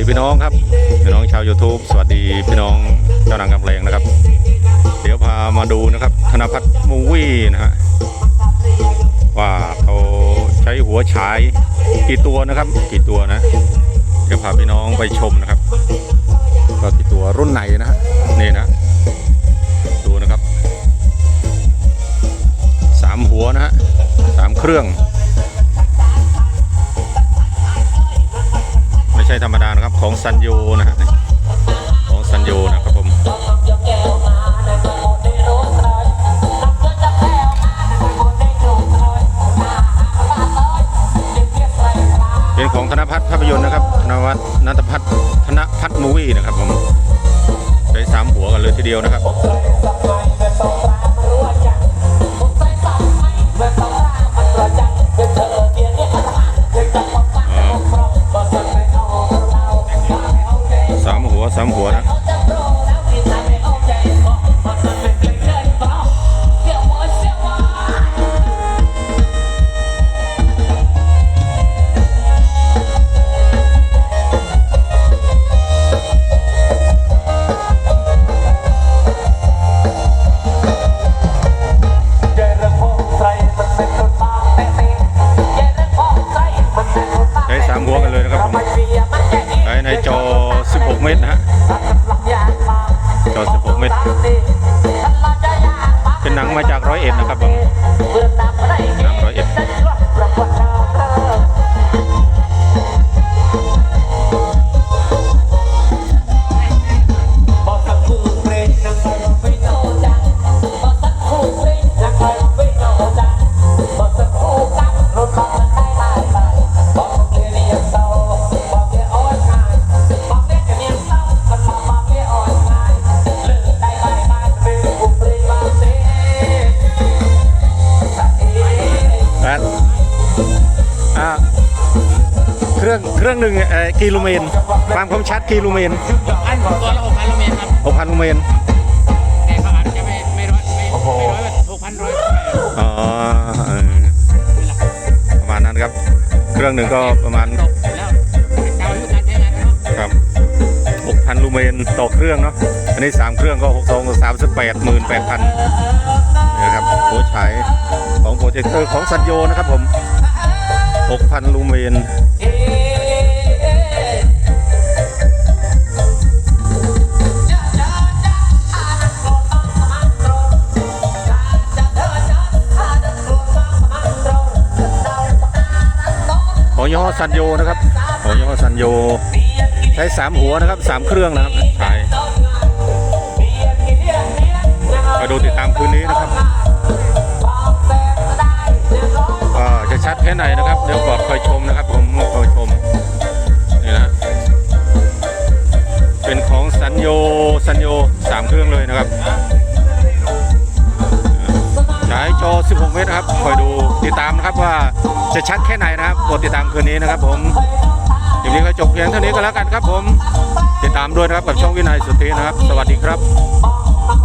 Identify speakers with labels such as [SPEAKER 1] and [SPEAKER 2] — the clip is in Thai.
[SPEAKER 1] ดีพี่น้องครับพี่น้องชาว YouTube สวัสดีพี่น้องเจ้านางกำแรงนะครับ เดี๋ยวพามาดูนะครับ ธนพัฒน์มูวี่นะฮะว่าเขาใช้หัวฉายกี่ตัวนะครับ กี่ตัวนะเดี๋ยวพาพี่น้องไปชมนะครับก็กี่ตัวรุ่นไหนนะฮะนี่นะดูนะครับสามหัวนะฮะสามเครื่อง ช่ธรรมดานะครับของซันโยนะฮะของซันโยนะครับผมเป็นของธนพัฒน์ภาพยนตร์นะครับธนวัฒน์นันทพัฒน์ธนพัฒน์มูวี่นะครับผมใช้สามหัวกันเลยทีเดียวนะครับ สามหัวนะใช้สามหัวกันเลยนะครับผมใช้ในจอ 16 เมตรนะฮะ จอ16 เมตร เป็นหนังมาจากร้อยเอ็ดนะครับผม รื่องเครื่องหนึ่งเอ่อกิโลเมตรความคมชัดกิโลเมตร
[SPEAKER 2] พันตัวละหกพันลูเมตรครับ
[SPEAKER 1] หกพันเมตร
[SPEAKER 2] แต่เขาอาจจะไม่ไม่ร้อยไม่ไม่ร้อยแบบหกพันร้อย
[SPEAKER 1] อ๋อเออประมาณนั้นครับ เครื่องหนึ่งก็ประมาณ
[SPEAKER 2] ตกแล้วเจ้าอายุการใช้งานเนาะ
[SPEAKER 1] ครับหกพันลูเมนต่อเครื่องเนาะอันนี้สามเครื่องก็หกสองสามสิบแปดหมื่นแปดพันนี่นะครับโหัวฉายของโปรเจคเตอร์ของสัญโยนะครับผมหกพันลูเมน ยี่ห้อซันโยนะครับของยี่ห้อซันโย ใช้สามหัวนะครับสามเครื่องนะครับใช้ไปดูติดตามคืนนี้นะครับจะชัดแค่ไหนนะครับ เดี๋ยวกอนคอยชมนะครับ ผมคอยชมนี่นะเป็นของซันโยซันโยสามเครื่องเลยนะครับ ใช้จอ 16 เมตรนะครับคอยดู ติดตามนะครับว่าจะชัดแค่ไหนนะครับโปรดติดตามคืนนี้นะครับผมอย่างนี้ก็จบเพียงเท่านี้ก็แล้วกันครับผม ติดตามด้วยนะครับกับช่องวินัยสุทธินะครับ สวัสดีครับ